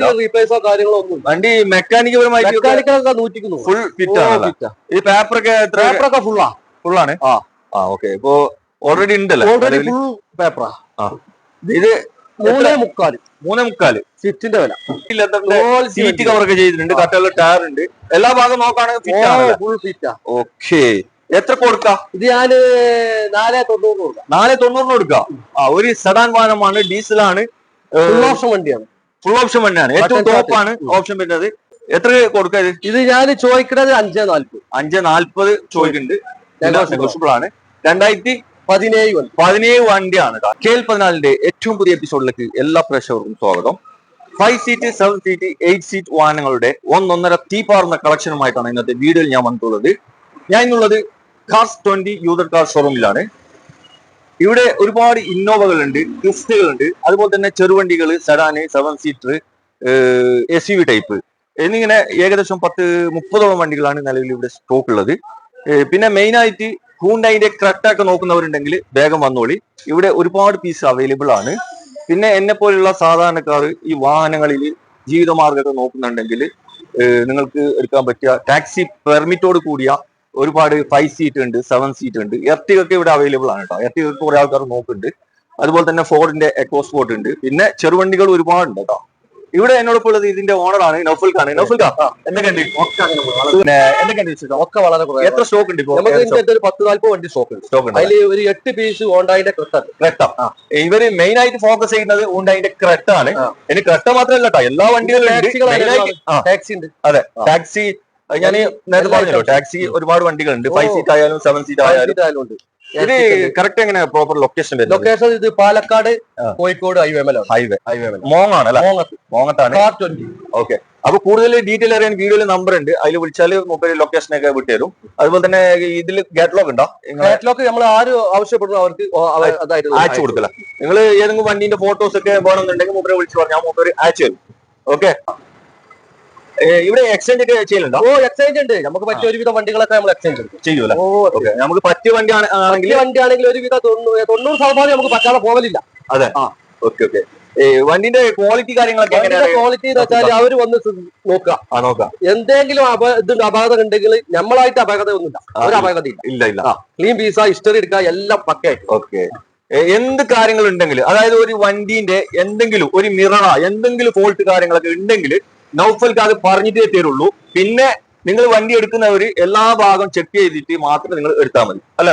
പുതിയ റീപ്ലേസോ കാര്യങ്ങളോ ഒന്നും വണ്ടി മെക്കാനിക് പരമായിട്ട് മെക്കാനിക്കലൊക്കെ നൂറ്റിക്കുന്നു. ഫുൾ ഫിറ്റ് ആണ് ഈ പേപ്പറൊക്കെ പേപ്പറൊക്കെ ഫുള്ളാ ഫുള്ളാണ് ആ. ആ. ഓക്കെ ഇപ്പൊ ഓൾറെഡി ഉണ്ടല്ലോ? ഓൾറെഡി? ഫുൾ പേപ്പറാ ഇത് മൂന്നേ മുക്കാൽ. മൂന്നേ മുക്കാൽ. സിറ്റിന്റെ വില. സീറ്റ് കവർ ഒക്കെ ചെയ്തിട്ടുണ്ട്. കട്ടുള്ള ടയർ ഉണ്ട്. എല്ലാ ഭാഗം നോക്കുകയാണെങ്കിൽ ഫുൾ ഫിറ്റാ ഓക്കെ എത്ര കൊടുക്ക? ഇത് ഞാൻ നാലേ തൊണ്ണൂറ് കൊടുക്കാം. നാല് തൊണ്ണൂറിന് കൊടുക്കാം. ആ ഒരു സെഡാൻ വാഹനമാണ് ഡീസലാണ് വണ്ടിയാണ്. ഫുൾ ഓപ്ഷൻ തന്നെയാണ് ഏറ്റവും ടോപ്പാണ് ടോപ്പ് ആണ് ഓപ്ഷൻ വരുന്നത്. എത്ര കൊടുക്കുക ഇത്? ഞാൻ ചോദിക്കുന്നത് അഞ്ചേ നാല്പത് അഞ്ച് നാല്പത് ചോദിക്കുന്നുണ്ട്. ആണ്. രണ്ടായിരത്തി പതിനേഴ് വണ്ടി. പതിനേഴ് വണ്ടിയാണ്. കെ എൽ പതിനാലിന്റെ ഏറ്റവും പുതിയ എപ്പിസോഡിലേക്ക് എല്ലാ പ്രേക്ഷകർക്കും സ്വാഗതം. Five seat seven seat eight seat വാഹനങ്ങളുടെ ഒന്നൊന്നര തീപാർന്ന കളക്ഷനുമായിട്ടാണ് ഇന്നത്തെ വീഡിയോയിൽ ഞാൻ വന്നിട്ടുള്ളത്. ഞാൻ ഇന്നുള്ളത് കാർസ് ട്വന്റി യൂതർ കാർ ഷോറൂമിലാണ് ഇവിടെ ഒരുപാട് ഇന്നോവകൾ ഉണ്ട് ക്രിസ്റ്റുകൾ ഉണ്ട് അതുപോലെ തന്നെ ചെറുവണ്ടികൾ sedan seven seater S U type എന്നിങ്ങനെ ഏകദേശം പത്ത് മുപ്പതോളം വണ്ടികളാണ് നിലവിൽ ഇവിടെ സ്റ്റോക്ക് ഉള്ളത്. പിന്നെ മെയിൻ ആയിട്ട് ഹൂണ്ടായിന്റെ ക്രട്ടൊക്കെ നോക്കുന്നവരുണ്ടെങ്കിൽ വേഗം വന്നോളി. ഇവിടെ ഒരുപാട് പീസ് അവൈലബിൾ ആണ്. പിന്നെ എന്നെ പോലുള്ള സാധാരണക്കാർ ഈ വാഹനങ്ങളിൽ ജീവിതമാർഗമൊക്കെ നോക്കുന്നുണ്ടെങ്കിൽ നിങ്ങൾക്ക് എടുക്കാൻ പറ്റിയ ടാക്സി പെർമിറ്റോട് കൂടിയ ഒരുപാട് ഫൈവ് സീറ്റ് ഉണ്ട് സെവൻ സീറ്റ് ഉണ്ട്. എർട്ടികൊക്കെ ഇവിടെ അവൈലബിൾ ആണ് കേട്ടോ. എർട്ടികൊക്കെ കുറെ ആൾക്കാർ നോക്കുന്നുണ്ട്. അതുപോലെ തന്നെ ഫോർഡിന്റെ എക്കോ സ്പോർട്ട് ഉണ്ട്. പിന്നെ ചെറുവണ്ടികൾ ഒരുപാടുണ്ട് കേട്ടോ. ഇവിടെ എന്നോടൊപ്പം ഉള്ളത് ഇതിന്റെ ഓണറാണ് നൗഫൽ ഖാൻ നൗഫൽ ഖാൻ? ഒക്കെ വളരെ എത്ര സ്റ്റോക്ക് ഉണ്ട് ഒരു പത്ത് നാല്പത് വണ്ടി സ്റ്റോക്ക് ഉണ്ട്. സ്റ്റോക്ക് ഉണ്ട്. അതിൽ ഒരു എട്ട് പീസ് ഓണ്ടായിന്റെ ക്രെട്ട ക്രെട്ട ഇവർ മെയിൻ ആയിട്ട് ഫോക്കസ് ചെയ്യുന്നത് ഓണ്ടായിന്റെ ക്രെട്ട ആണ്. ഇനി ക്രെട്ട മാത്രമല്ല കേട്ടോ. എല്ലാ വണ്ടികളും ഉണ്ട്. ടാക്സി ഉണ്ട്. അതെ. ടാക്സി ഞാൻ നേരത്തെ പറഞ്ഞല്ലോ ടാക്സി ഒരുപാട് വണ്ടികളുണ്ട്. ഫൈവ്. സീറ്റ് ആയാലും സെവൻ സീറ്റ് ആയാലും. ഉണ്ട്. ഇത് കറക്റ്റ് എങ്ങനെ പ്രോപ്പർ ലൊക്കേഷൻ ലൊക്കേഷൻ ഇത് പാലക്കാട്. കോഴിക്കോട് ഹൈവേമലാണ് ഹൈവേ ഹൈവേമല മോങ്ങാണ് അല്ലെ? മോങ്ങത്താണ് ഓക്കെ അപ്പൊ കൂടുതൽ ഡീറ്റെയിൽ അറിയാൻ വീഡിയോയിൽ നമ്പർ ഉണ്ട്. അതിൽ വിളിച്ചാൽ മൊബൈൽ ലൊക്കേഷൻ ഒക്കെ വിട്ടുതരും. അതുപോലെ തന്നെ ഇതിൽ ഗാറ്റ്ലോഗ് ഉണ്ടോ? കാറ്റലോഗ് നമ്മൾ ആര് ആവശ്യപ്പെടുന്നു അവർക്ക് അയച്ചു കൊടുക്കല. നിങ്ങൾ ഏതെങ്കിലും വണ്ടിന്റെ ഫോട്ടോസ് ഒക്കെ വേണമെന്നുണ്ടെങ്കിൽ മൊബൈൽ വിളിച്ചു പറഞ്ഞാൽ മൊബൈൽ അയച്ചു തരും. ഓക്കെ ഇവിടെ എക്സ്ചേഞ്ച് ഒക്കെ ചെയ്യലുണ്ടോ? ഓ എക്സ്ചേഞ്ച് ഉണ്ട്. നമുക്ക് പറ്റിയ ഒരുവിധ വണ്ടികളൊക്കെ നമ്മൾ എക്സ്ചേഞ്ച് ചെയ്യൂല ഓ ഓക്കെ. നമുക്ക് പറ്റിയ വണ്ടി ആണ്- ആണെങ്കിൽ വണ്ടി ആണെങ്കിൽ ഒരുവിധ തൊണ്ണൂ- തൊണ്ണൂറ് ശതമാനം നമുക്ക് പറ്റാതെ പോകലില്ല അതെ. Okay okay. വണ്ടിന്റെ ക്വാളിറ്റി കാര്യങ്ങളൊക്കെ ക്വാളിറ്റി എന്ന് വെച്ചാൽ അവർ വന്ന് നോക്കുക. ആ നോക്കാം എന്തെങ്കിലും ഇതുണ്ട് അപകടം ഉണ്ടെങ്കിൽ നമ്മളായിട്ട് അപകടം ഒന്നുമില്ല. ഒരു അപകടം ഇല്ല. ഇല്ല ഇല്ല. ക്ലീൻ പീസ ഹിസ്റ്ററി എടുക്കുക എല്ലാം പക്കയായിട്ട് ഓക്കെ. എന്ത് കാര്യങ്ങൾ ഉണ്ടെങ്കിൽ അതായത് ഒരു വണ്ടിന്റെ എന്തെങ്കിലും ഒരു മിററ എന്തെങ്കിലും ഫോൾട്ട് കാര്യങ്ങളൊക്കെ ഉണ്ടെങ്കിൽ നൗഫൽക്ക് അത് പറഞ്ഞിട്ടേ തരുള്ളൂ. പിന്നെ നിങ്ങൾ വണ്ടി എടുക്കുന്നവര് എല്ലാ ഭാഗം ചെക്ക് ചെയ്തിട്ട് മാത്രം നിങ്ങൾ എടുത്താൽ മതി. അല്ലെ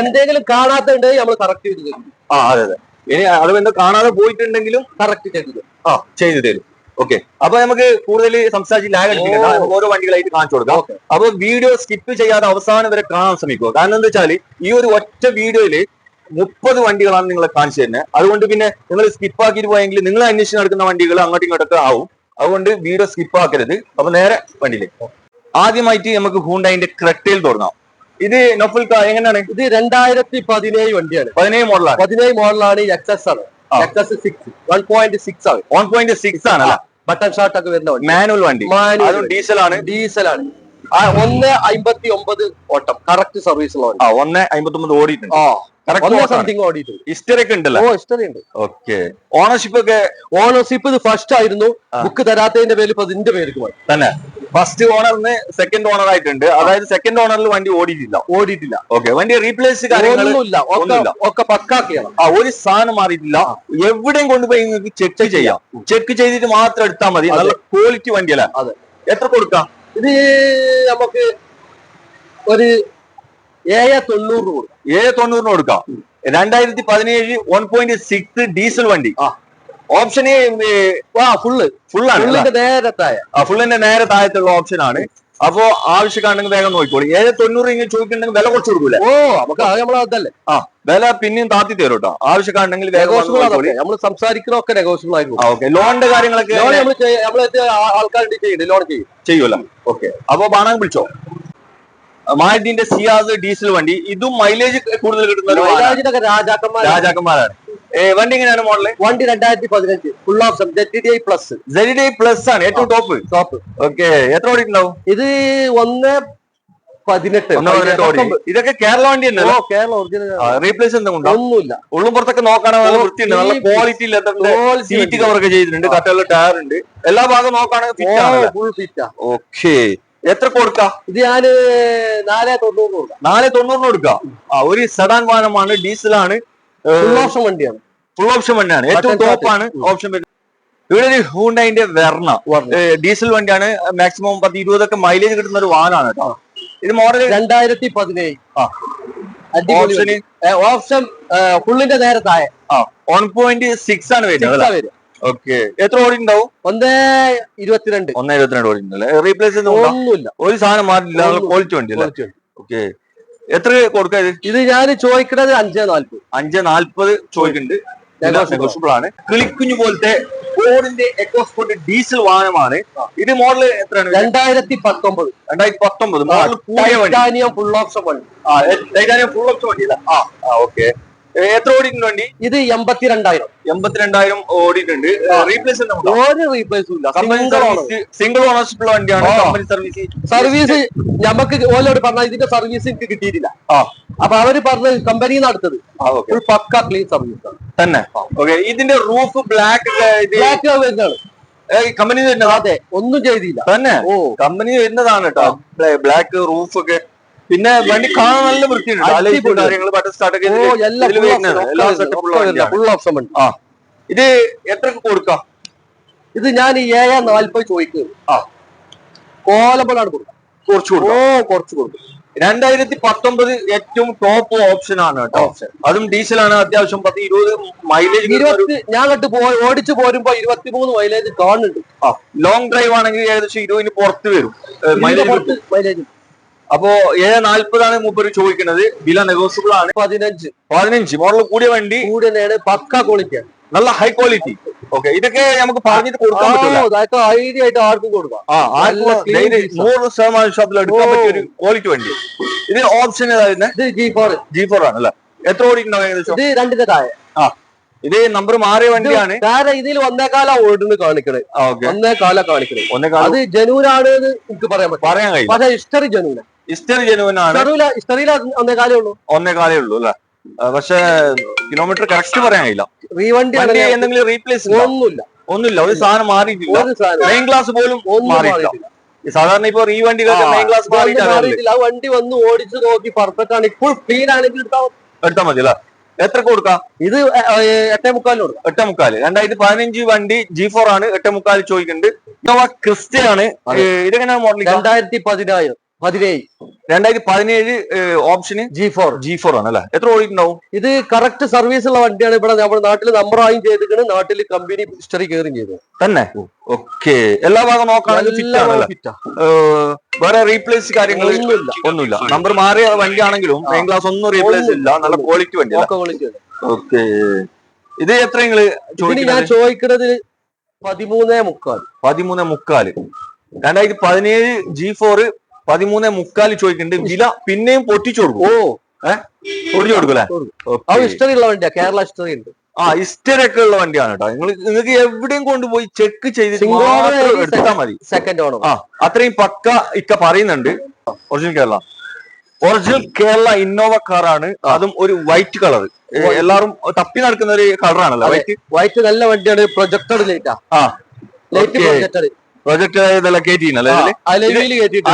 എന്തെങ്കിലും കാണാത്ത നമ്മൾ കറക്റ്റ് ചെയ്ത് തരും. ആ അതെ അതെ. ഇനി അത് എന്തോ കാണാതെ പോയിട്ടുണ്ടെങ്കിലും കറക്റ്റ് ചെയ്ത് തരും. ആ ചെയ്തു തരും. ഓക്കെ അപ്പൊ നമുക്ക് കൂടുതൽ സംസാരിച്ച് ലാഗ് അടിപ്പിക്കണ്ട ഓരോ വണ്ടികളായിട്ട് കാണിച്ചു കൊടുക്കാം. അപ്പൊ വീഡിയോ സ്കിപ്പ് ചെയ്യാതെ അവസാനം വരെ കാണാൻ ശ്രമിക്കുക. കാരണം എന്താ വെച്ചാൽ ഈ ഒരു ഒറ്റ വീഡിയോയിൽ മുപ്പത് വണ്ടികളാണ് നിങ്ങളെ കാണിച്ചു തരുന്നത് അതുകൊണ്ട് പിന്നെ നിങ്ങൾ സ്കിപ്പ് ആക്കിയിട്ട് പോയെങ്കിൽ നിങ്ങൾ അന്വേഷിച്ച് നടക്കുന്ന വണ്ടികൾ അങ്ങോട്ടും ഇങ്ങോട്ടൊക്കെ ആവും. അതുകൊണ്ട് വീഡിയോ സ്കിപ്പ് ആക്കരുത്. അപ്പൊ നേരെ വണ്ടിയിലേക്ക്. ആദ്യമായിട്ട് നമുക്ക് ഹൂണ്ടായിന്റെ ക്രെട്ടയിൽ തുടങ്ങാം. ഇത് നൊഫുൽ എങ്ങനെയാണ്? ഇത് രണ്ടായിരത്തി പതിനേഴ് വണ്ടിയാണ്. പതിനേഴ് മോഡലാണ്. പതിനേഴ് മോഡലാണ് എക്സസ് ആണ്. എക്സസ് സിക്സ് വൺ പോയിന്റ് സിക്സ് ആണ്. വൺ പോയിന്റ് സിക്സ് ആണ് ബട്ടൺ ഷോട്ട് ഒക്കെ വരുന്ന വണ്ടി. മാനുവൽ വണ്ടി. ഡീസൽ അതും ഡീസൽ ആണ്. ഒന്ന് അമ്പത്തി ഒമ്പത് ഓട്ടം. കറക്റ്റ് സർവീസുള്ള വണ്ടി. ആ ഒന്ന് അമ്പത്തി ഒമ്പത് ഓടിയിട്ടുണ്ട്. ഹിസ്റ്ററി ഒക്കെ ഉണ്ടല്ലോ? ഓ ഹിസ്റ്ററി ഉണ്ട്. ഓക്കെ ഓണർഷിപ്പ് ഒക്കെ ഓണർഷിപ്പ് ഇത് ഫസ്റ്റ് ആയിരുന്നു. ബുക്ക് തരാത്തതിന്റെ പേരിൽ ഇപ്പൊ ഇതിന്റെ പേർക്ക് പോയി. തന്നെ. ഫസ്റ്റ് ഓണറിന് സെക്കൻഡ് ഓണർ ആയിട്ടുണ്ട്. അതായത് സെക്കൻഡ് ഓണറിൽ വണ്ടി ഓടിയിട്ടില്ല. ഓടിയിട്ടില്ല. ഓക്കെ വണ്ടി റീപ്ലേസ് ഒന്നുമില്ല. ഒക്കെ പക്കാക്കിയാണ്. ആ ഒരു സാധനം മാറിയിട്ടില്ല. എവിടെയും കൊണ്ടുപോയി നിങ്ങൾക്ക് ചെക്ക് ചെയ്യാം. ചെക്ക് ചെയ്തിട്ട് മാത്രം എടുത്താൽ മതി. നല്ല ക്വാളിറ്റി വണ്ടിയല്ല? അതെ. എത്ര കൊടുക്കാം? ഇത് നമുക്ക് ഒരു ഏഴ് തൊണ്ണൂറ് കൊടുക്കും. ഏഴ് തൊണ്ണൂറിന് കൊടുക്കാം. രണ്ടായിരത്തി പതിനേഴ് വൺ പോയിന്റ് സിക്സ് ഡീസൽ വണ്ടി. Option full. ഫുള്ളാണ് ആ ഫുള്ളിന്റെ നേരെ താഴത്തുള്ള ഓപ്ഷൻ ആണ് അപ്പോ ആവശ്യക്കാണെങ്കിൽ വേഗം നോക്കിക്കോളൂ. ഏഴ് തൊണ്ണൂറ് ഇങ്ങനെ ചോദിക്കുന്നുണ്ടെങ്കിൽ വില കുറച്ച് കൊടുക്കൂല? ഓ നമുക്ക് നമ്മളെ അതല്ലേ. ആ വില പിന്നെയും താത്തി തരും കേട്ടോ. ആവശ്യക്കാണെങ്കിൽ നമ്മൾ നെഗോഷ്യബിൾ ആയിരിക്കും. ആ ഓക്കെ. ലോണിന്റെ കാര്യങ്ങളൊക്കെ ആൾക്കാരുടെ ചെയ്യുന്നുണ്ട് ലോൺ ചെയ്യും. ചെയ്യൂല. ഓക്കെ. അപ്പൊ ബാണാൻ വിളിച്ചോ മാരുതിന്റെ സിയാസ് ഡീസൽ വണ്ടി. ഇതും മൈലേജ് കൂടുതൽ കിട്ടുന്ന ഒരു വാഹനമാണ്. മൈലാജിനൊക്കെ രാജാക്കന്മാർ രാജാക്കന്മാരാണ്. വണ്ടി എങ്ങനെയാണ് മോഡൽ? വണ്ടി രണ്ടായിരത്തി പതിനഞ്ച് ഫുൾ ഓപ്ഷൻ ജെറ്റ് പ്ലസ് സെഡി പ്ലസ് ആണ്. ഏറ്റവും ടോപ്പ് ടോപ്പ് ഓക്കെ. എത്ര ഓടിയിട്ടുണ്ടാവും ഇത് ഒന്ന് പതിനെട്ട്. ഇതൊക്കെ കേരള വണ്ടി തന്നെ കേരള ഒറിജിനൽ റീപ്ലേസ് എന്തെങ്കിലും ഒന്നുമില്ല. ഉള്ളും പുറത്തൊക്കെ നോക്കാണെങ്കിൽ നല്ല വൃത്തിയുണ്ട്. നല്ല ക്വാളിറ്റി സീറ്റ് കവർ ഒക്കെ ചെയ്തിട്ടുണ്ട്. കട്ടുള്ള ടയർ ഉണ്ട്. എല്ലാ ഭാഗം നോക്കുകയാണെങ്കിൽ ഫിറ്റ് ഫുൾ ഫിറ്റാ ഓക്കെ. എത്ര കൊടുക്ക? ഇത് ഞാൻ നാല് തൊണ്ണൂറ് കൊടുക്കാം. നാല് തൊണ്ണൂറിന് കൊടുക്കാം? ആ ഒരു സെഡാൻ വാഹനമാണ് ഡീസലാണ് ഫുൾ ഓപ്ഷൻ വണ്ടിയാണ്. ഫുൾ ഓപ്ഷൻ വണ്ടിയാണ്. ഏറ്റവും ടോപ്പ് ടോപ്പാണ് ഓപ്ഷൻ ഇവിടെ ഒരു ഹൂണ്ടായിന്റെ വെർണ ഡീസൽ വണ്ടിയാണ്. മാക്സിമം പത്ത് ഇരുപതൊക്കെ മൈലേജ് കിട്ടുന്ന ഒരു വാഹനമാണ് കേട്ടോ. ഇത് മോഡൽ രണ്ടായിരത്തി പതിനേഴ്. ഓപ്ഷൻ ഫുള്ളിന്റെ നേരെ താഴെ. ആ വൺ പോയിന്റ് സിക്സ് ആണ് വരുന്നത്. ഓക്കെ എത്ര ഓടി ഉണ്ടാവും ഒന്ന് ഇരുപത്തിരണ്ട്. ഒന്നേ ഇരുപത്തിരണ്ട് ഓടി ഉണ്ടല്ലേ റീപ്ലേസ് ഒന്നുമില്ല. ഒരു സാധനം മാറില്ല ക്വാളിറ്റി വണ്ടി ഓക്കെ എത്ര കൊടുക്കാ ഇത് ഞാൻ ചോദിക്കുന്നത് അഞ്ചേ നാല്പത് അഞ്ചേ നാല്പത് ചോദിക്കുന്നുണ്ട്. നെഗോഷ്യബിൾ ആണ്. കിളിക്കുഞ്ഞു പോലത്തെ ഫോർഡിന്റെ എക്കോസ്പോർട്ട് ഡീസൽ വാഹനമാണ്. ഇത് മോഡൽ എത്രയാണ്? രണ്ടായിരത്തി പത്തൊമ്പത് രണ്ടായിരത്തി പത്തൊമ്പത് മോഡൽ ടൈറ്റാനിയം ഫുൾ ഓപ്ഷൻ വണ്ടി. ടൈറ്റാനിയം ഫുൾ ഓപ്ഷൻ വണ്ടി ആ ഓക്കെ എത്ര ഓടിയിട്ടുണ്ട് വണ്ടി? ഇത് എൺപത്തിരണ്ടായിരം. എൺപത്തിരണ്ടായിരം ഓടിയിട്ടുണ്ട്. റീപ്ലേസ് ഒരു റീപ്ലേസും ഇല്ല. സിംഗിൾ ഓണർഷിപ്പ് വണ്ടിയാണ് കമ്പനി സർവീസ് സർവീസ് നമുക്ക് ഓലോട് പറഞ്ഞാൽ ഇതിന്റെ സർവീസ് എനിക്ക് കിട്ടിയിട്ടില്ല. അപ്പൊ അവർ പറഞ്ഞത് കമ്പനി നടത്തത് പക്ക ക്ലീൻ സർവീസ് ആണ്. തന്നെ. ഓക്കെ ഇതിന്റെ റൂഫ് ബ്ലാക്ക് ബ്ലാക്ക് വരുന്നതാണ് കമ്പനി വരുന്നതാ. അതെ ഒന്നും ചെയ്തില്ല. തന്നെ. ഓ. കമ്പനി വരുന്നതാണ് കേട്ടോ. ബ്ലാക്ക് റൂഫ് ഒക്കെ. പിന്നെ വണ്ടി കാണാൻ നല്ല വൃത്തിയുണ്ട്. ഓ ഇത് എത്ര കൊടുക്കാം? ഇത് ഞാൻ ഏഴ് നാൽപ്പത് ചോദിക്കുന്നത്. ആ. കോലമ്പളാണ് കൊടുക്കുക. കുറച്ച് ഓ കൊടുക്കാം കുറച്ച് കൊടുക്കും. രണ്ടായിരത്തി പത്തൊമ്പത് ഏറ്റവും ടോപ്പ് ഓപ്ഷൻ ആണ് കേട്ടോ. അതും ഡീസൽ ആണ്. അത്യാവശ്യം പത്ത് ഇരുപത് മൈലേജ് ഇരുപത്തി ഞാൻ കണ്ട് ഓടിച്ചു പോരുമ്പോ ഇരുപത്തിമൂന്ന് മൈലേജ് കാണുന്നുണ്ട്. ലോങ് ഡ്രൈവ് ആണെങ്കിൽ ഏകദേശം ഇരുപതിന് പുറത്ത് വരും. മൈലേജ് മൈലേജ് അപ്പോ ഏഴ് നാല്പതാണ് മൂപ്പര് ചോദിക്കുന്നത്. വില നെഗോഷ്യബിൾ ആണ് പതിനഞ്ച്. പതിനഞ്ച്. മോഡൽ കൂടിയ വണ്ടി. കൂടുതലാണ് പക്ക ക്വാളിറ്റിയാണ് നല്ല ഹൈ ക്വാളിറ്റി ഓക്കെ ഇതൊക്കെ നമുക്ക് പറഞ്ഞിട്ട് കൊടുക്കാൻ പറ്റില്ല അതൊക്കെ ഐഡിയ ആയിട്ട് ആർക്കും കൊടുക്കാം. ആ ആർക്കും. നൂറ് ശതമാനം ഷോപ്പിൽ എടുക്കാൻ പറ്റിയ ഒരു ക്വാളിറ്റി വണ്ടി. ഇത് ഓപ്ഷൻ ഏതായിരുന്നു ജി ഫോർ ജി ഫോർ ആണ് അല്ലേ? എത്ര ഓടിയിട്ടുണ്ടാവും ഏകദേശം? ഇത് രണ്ടിന്റെ താഴെ. ആ ഇത് നമ്പർ മാറിയ വണ്ടിയാണ്. വേറെ ഇതിൽ ഒന്നേകാല ഓടുന്നു കാണിക്കണേ. ഒന്നേകാല കാണിക്കണേ. ഒന്നേ കാല അത് ജനൂരാണ് എനിക്ക് പറയാൻ പറ്റും. പറയാൻ കഴിയും പക്ഷേ ഹിസ്റ്ററി ജനൂന. ഹിസ്റ്ററി ജനുവൻ ആണ്. ഹിസ്റ്ററിയില ഉള്ളൂ ഒന്നേ കാലേ ഉള്ളൂ. അല്ലെ? പക്ഷെ കിലോമീറ്റർ കറക്റ്റ് പറയാൻ കഴിയില്ല. റീവണ്ടി വണ്ടി എന്തെങ്കിലും റീപ്ലേസ് ഒന്നുമില്ല. ഒന്നുമില്ല ഒരു സാധനം മാറിയിട്ടില്ല. മെയിൻ ക്ലാസ് പോലും ഒന്നും മാറിയിട്ടില്ല. സാധാരണ ഇപ്പൊ ഈ വണ്ടികളൊക്കെ മെയിൻ ക്ലാസ് വണ്ടി മാറിയിട്ടില്ല. വണ്ടി വന്ന് ഓടിച്ചു നോക്കി പെർഫെക്റ്റ് ആണ്. ഇപ്പോൾ ക്ലീൻ ആണെങ്കിൽ എടുത്താൽ മതി. അല്ലേ? എത്ര കൊടുക്കാം? ഇത് എട്ടേ മുക്കാലിന് കൊടുക്കാം. എട്ടേ മുക്കാൽ രണ്ടായിരത്തി പതിനഞ്ച് വണ്ടി ജി ഫോർ ആണ്. എട്ടേ മുക്കാൽ ചോദിക്കുന്നുണ്ട് ഇന്നോവ ക്രിസ്റ്റ ആണ് അതെ. മോഡൽ രണ്ടായിരത്തി പതിനായിരം. പതിനേഴ്. രണ്ടായിരത്തി പതിനേഴ് ഓപ്ഷന് ജി ഫോർ ജി ഫോർ ആണ് അല്ലെ എത്ര ഓടിയിട്ടുണ്ടാവും? ഇത് കറക്റ്റ് സർവീസ് ഉള്ള വണ്ടിയാണ് ഇവിടെ നമ്മുടെ നാട്ടിൽ നമ്പറായും ചെയ്തിട്ട് നാട്ടിൽ കമ്പനി ഹിസ്റ്ററി കയറും ചെയ്തു. തന്നെ? ഓക്കെ എല്ലാ ഭാഗം നോക്കുകയാണെങ്കിൽ വേറെ റീപ്ലേസ് കാര്യങ്ങൾ ഒന്നുമില്ല. നമ്പർ മാറിയ വണ്ടിയാണെങ്കിലും മെയിൻ ക്ലാസ് ഒന്നും റീപ്ലേസ് ഇല്ല. നല്ല ക്വാളിറ്റി വണ്ടി ഓക്കെ ഇത് എത്ര നിങ്ങൾ ഞാൻ ചോദിക്കുന്നത്? പതിമൂന്നേ മുക്കാൽ. പതിമൂന്നേ മുക്കാൽ. രണ്ടായിരത്തി പതിനേഴ് ജി ഫോർ പതിമൂന്ന് മുക്കാൽ ചോദിക്കുന്നുണ്ട്. വില പിന്നെയും പൊട്ടിച്ചു കൊടുക്കും. ഓ. പൊട്ടിച്ചു കൊടുക്കൂലേ അത് ഹിസ്റ്ററി ഉള്ള വണ്ടിയാ. കേരള ഹിസ്റ്ററി ഉണ്ട്. ആ ഹിസ്റ്ററി ഒക്കെ ഉള്ള വണ്ടിയാണ് കേട്ടോ. നിങ്ങൾ നിങ്ങൾക്ക് എവിടെയും കൊണ്ടുപോയി ചെക്ക് ചെയ്ത് എടുത്താൽ മതി. സെക്കൻഡ് ഓണർ ആ അത്രയും പക്ക ഇക്ക പറയുന്നുണ്ട്. Original Kerala original Kerala Innova കാറാണ് അതും ഒരു വൈറ്റ് കളർ എല്ലാരും തപ്പി നടക്കുന്ന ഒരു കളറാണല്ലോ. വൈറ്റ് വൈറ്റ് നല്ല വണ്ടിയാണ്. പ്രൊജക്ടർ ലൈറ്റാ. ആ. Light Okay. പ്രൊജക്ട് ഇതെല്ലാം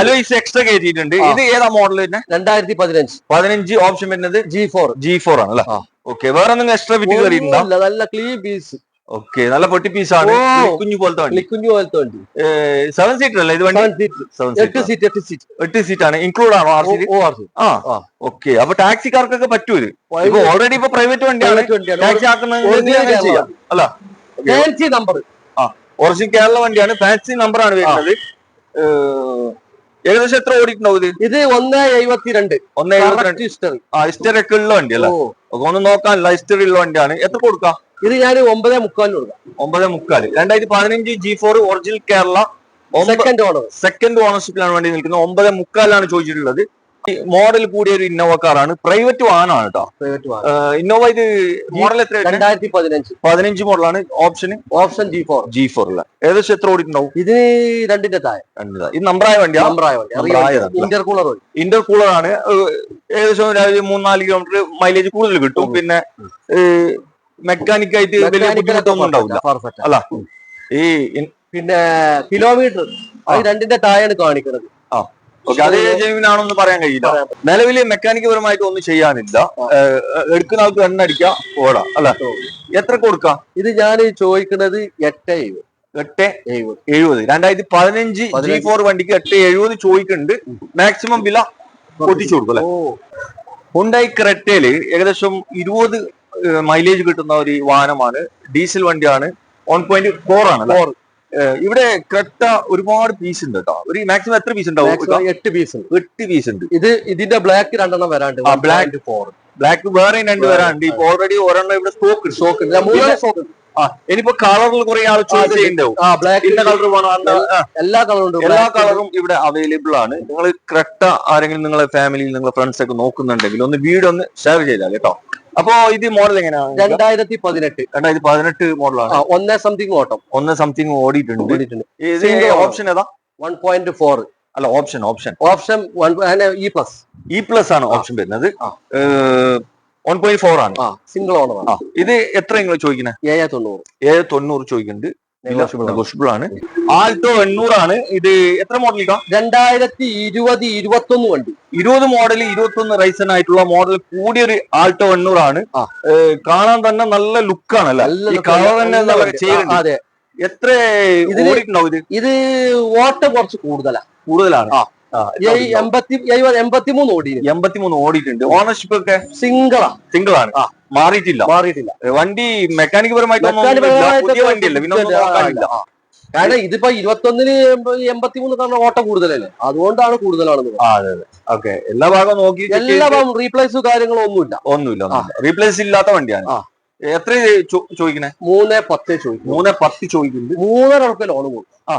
അലോയ്സ് എക്സ്ട്രാ കയറ്റിയിട്ടുണ്ട് ഇത് ഏതാ മോഡൽ തന്നെ രണ്ടായിരത്തി പതിനഞ്ച് പതിനഞ്ച് ഓപ്ഷൻ വരുന്നത് ജി ഫോർ ജി ഫോർ ആണ് അല്ലേ. ഓക്കെ വേറെ എന്തെങ്കിലും എക്സ്ട്രാ ഫിറ്റ് കയറിയിട്ടുണ്ടോ? നല്ല ക്ലീൻ പീസ് ഓക്കെ നല്ല പൊട്ടി പീസ് ആണ്. കുഞ്ഞു പോലത്തെ വണ്ടി. കുഞ്ഞു പോലത്തെ വണ്ടി. സെവൻ സീറ്റർ അല്ലേ ഇത് വണ്ടി? എട്ട് സീറ്റ് എട്ട് സീറ്റ് എട്ട് സീറ്റ് ആണ്. ഇൻക്ലൂഡ് ആണോ ആർ സി ആ. ഓക്കെ അപ്പൊ ടാക്സിക്കാർക്കൊക്കെ പറ്റൂ ഇത്. ഇപ്പൊ ഓൾറെഡി ഇപ്പൊ പ്രൈവറ്റ് വണ്ടിയാണ്. ടാക്സി ചെയ്യാം. അല്ല. നമ്പർ ആ ഒറിജിനൽ കേരള വണ്ടിയാണ്. ഫാൻസി നമ്പർ ആണ് വരുന്നത്. ഏകദേശം എത്ര ഓടിയിട്ടുണ്ടാവും ഇത്? ഇത് ഒന്ന് എഴുപത്തിരണ്ട്. ഒന്ന് എഴുപത്തിരണ്ട്. ഹിസ്റ്ററി ആ ഹിസ്റ്ററി ഒക്കെ ഉള്ള വണ്ടി അല്ല? ഒന്ന് നോക്കാനല്ല ഹിസ്റ്ററി ഉള്ള വണ്ടിയാണ്. എത്ര കൊടുക്കാം? ഇത് ഞാൻ ഒമ്പതേ മുക്കാലിന് കൊടുക്കാം. ഒമ്പത് മുക്കാൽ. രണ്ടായിരത്തി പതിനഞ്ച് G four original Kerala second owner second ഓണർഷിപ്പിലാണ് വണ്ടി നിൽക്കുന്നത്. ഒമ്പത് മുക്കാലാണ് ചോദിച്ചിട്ടുള്ളത്. മോഡൽ കൂടിയ ഒരു ഇന്നോവ കാറാണ്. പ്രൈവറ്റ് വാഹനമാണ് കേട്ടോ. ഇന്നോവ ഇത് മോഡൽ എത്ര രണ്ടായിരത്തി പതിനഞ്ച്. പതിനഞ്ച് മോഡലാണ് option option G four G ഫോറിൽ ഏകദേശം എത്ര ഓടിയിട്ടുണ്ടാവും? ഇത് രണ്ടിന്റെ താഴെ. ഇത് നമ്പറായ നമ്പറായ വണ്ടി. ഇന്റർകൂളർ വഴി. ഇന്റർ കൂളർ ആണ് ഏകദേശം മൂന്നാൽ കിലോമീറ്റർ മൈലേജ് കൂടുതൽ കിട്ടും. പിന്നെ മെക്കാനിക് ആയിട്ട് വലിയ ബുദ്ധിമുട്ടൊന്നും ഉണ്ടാവില്ല. അല്ല. ഈ പിന്നെ കിലോമീറ്റർ അത് രണ്ടിന്റെ താഴെയാണ് കാണിക്കുന്നത്. ഓക്കെ അതേ ജെനുവിനാണെന്ന് പറയാൻ കഴിയില്ല. നിലവിൽ മെക്കാനിക് പരമായിട്ട് ഒന്നും ചെയ്യാനില്ല. എടുക്കുന്ന ആൾക്ക് എണ്ണ അടിക്കാം ഓടാ അല്ല? എത്ര കൊടുക്കാം? ഇത് ഞാൻ ചോദിക്കുന്നത് എട്ട് എഴുപത്. എട്ട് എഴുപത്. എഴുപത്. രണ്ടായിരത്തി പതിനഞ്ച് ജി ഫോർ വണ്ടിക്ക് എട്ട് എഴുപത് ചോദിക്കുന്നുണ്ട്. മാക്സിമം വില പൊട്ടിച്ചു കൊടുക്കും അല്ലെ? ഹുണ്ടായി ക്രെറ്റയിൽ ഏകദേശം ഇരുപത് മൈലേജ് കിട്ടുന്ന ഒരു വാഹനമാണ്. ഡീസൽ വണ്ടിയാണ്. വൺ പോയിന്റ് ഫോർ ആണ് ഇവിടെ ക്രെറ്റ ഒരുപാട് പീസ് ഉണ്ട് കേട്ടോ ഒരു മാക്സിമം എത്ര പീസ് ഉണ്ടാവും എട്ട് പീസ് ഉണ്ട്. എട്ട് പീസ് ഉണ്ട്. ഇത് ഇതിന്റെ ബ്ലാക്ക് രണ്ടെണ്ണം വരാണ്ട്. ബ്ലാക്ക്. ഫോർ ബ്ലാക്ക് വേറെ രണ്ട് വരാണ്ട്. ഇപ്പൊ ഓൾറെഡി ഒരെണ്ണം ഇവിടെ സ്റ്റോക്ക് സ്റ്റോക്ക് മൂന്ന് സ്റ്റോക്ക് ആ ഇനിയിപ്പോ കളറിൽ കുറെ ആൾ ചോയ്സ് ബ്ലാക്ക് ഇന്ന കളർ വേണം എല്ലാ കളറും എല്ലാ കളറും ഇവിടെ അവൈലബിൾ ആണ്. നിങ്ങൾ ക്രെട്ട ആരെങ്കിലും നിങ്ങളെ ഫാമിലിയിൽ നിങ്ങളെ ഫ്രണ്ട്സ് ഒക്കെ നോക്കുന്നുണ്ടെങ്കിൽ ഒന്ന് വീഡിയോ ഒന്ന് ഷെയർ ചെയ്താൽ കേട്ടോ. അപ്പോ ഇത് മോഡൽ എങ്ങനെയാണ് രണ്ടായിരത്തി പതിനെട്ട് രണ്ടായിരത്തി പതിനെട്ട് മോഡലാണ് ഒന്നേ സംതിങ് ഓട്ടം. ഒന്നേ സംതിങ് ഓടിയിട്ടുണ്ട്. ഓപ്ഷൻ ഏതാ? വൺ പോയിന്റ് ഫോർ അല്ല option option option E plus E plus ആണ് ഓപ്ഷൻ വരുന്നത്. വൺ പോയിന്റ് ഫോർ ആണ്. ആ സിംഗിൾ ഓണർ ആ ഇത് എത്ര നിങ്ങൾ ചോദിക്കുന്നത് ഏഴ് തൊണ്ണൂറ്. ഏഴ് തൊണ്ണൂറ് ചോദിക്കുന്നുണ്ട്. നെഗോഷ്യബിൾ ആണ്. ആൾട്ടോ എണ്ണൂറാണ് ഇത് എത്ര മോഡൽ രണ്ടായിരത്തി ഇരുപത് ഇരുപത്തി ഒന്ന് വണ്ടി. ഇരുപത് മോഡൽ ഇരുപത്തി ഒന്ന് റൈസൺ ആയിട്ടുള്ള മോഡൽ കൂടിയൊരു ആൾട്ടോ എണ്ണൂറാണ് ആണ്. കാണാൻ തന്നെ നല്ല ലുക്കാണ് അല്ലേ? ഈ കളർ തന്നെ അതെ. എത്ര ഇത്? ഓട്ടം കുറച്ച് കൂടുതലാണ്. കൂടുതലാണ് ആ. ഏയ് എൺപത്തി എഴുപത് എൺപത്തി മൂന്ന് ഓടി എൺപത്തിമൂന്ന് ഓടിയിട്ടുണ്ട്. ഓണർഷിപ്പ് ഒക്കെ സിംഗിളാ. സിംഗിളാണ്. മാറിയിട്ടില്ല. മാറിയിട്ടില്ല. വണ്ടി മെക്കാനിക്. പരമായിട്ട് വണ്ടിയല്ലേ? പിന്നെ. കാരണം ഇതിപ്പോ ഇരുപത്തൊന്നിന് എൺപത്തിമൂന്ന് കാരണം ഓട്ടം കൂടുതലല്ലേ? അതുകൊണ്ടാണ് അതെ ഓക്കെ എല്ലാ ഭാഗവും നോക്കി എല്ലാ എല്ലാം റീപ്ലേസ് കാര്യങ്ങളോ ഒന്നുമില്ല. ഒന്നുമില്ല റീപ്ലേസ് ഇല്ലാത്ത വണ്ടിയാണ്. എത്ര ചോദിക്കണേ? മൂന്ന് പത്ത് ചോദിക്കും. മൂന്ന് പത്ത് ചോദിക്കുന്നുണ്ട്. മൂന്നര ഉറുപ്പ് ലോൺ കൊടുക്കും. ആ.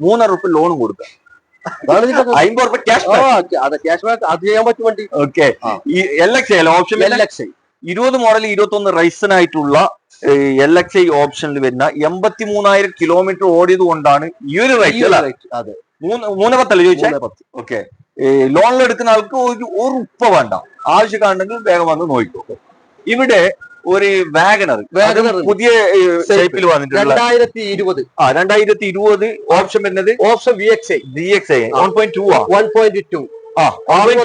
മൂന്നര ഉറുപ്പ് ലോണും കൊടുക്കുക. ഇതിന്റെ അമ്പത് റുപ്യ ക്യാഷ് ആ, അതെ ക്യാഷ് ബാക്ക് അത് ചെയ്യാൻ പറ്റും വണ്ടി. ഓക്കെ ഈ L X I option L X I ഇരുപത് മോഡൽ ഇരുപത്തി ഒന്ന് റൈസൺ ആയിട്ടുള്ള എൽ എക്സ് ഐ ഓപ്ഷനിൽ വരുന്ന എൺപത്തി മൂന്നായിരം കിലോമീറ്റർ ഓടിയത് കൊണ്ടാണ് ഈ ഒരു റേറ്റ് അതെ. മൂന്ന് മൂന്ന് പത്തല്ലേ ചോദിച്ചാൽ ഓക്കെ ലോണിൽ എടുക്കുന്ന ആൾക്ക് ഒരു ഒരു ഉപ്പ വേണ്ട. ആവശ്യക്കാരുണ്ടെങ്കിൽ വേഗം വന്ന് നോക്കിക്കോ. ഇവിടെ ഒരു വാഗണർ വാഗണർ പുതിയ ഷേപ്പിൽ വന്നിട്ടുണ്ട് രണ്ടായിരത്തി ഇരുപത് ആ രണ്ടായിരത്തി ഇരുപത് ഓപ്ഷൻ വരുന്നത് option V X I D X I one point two ആ. വൺ പോയിന്റ് ടു ആ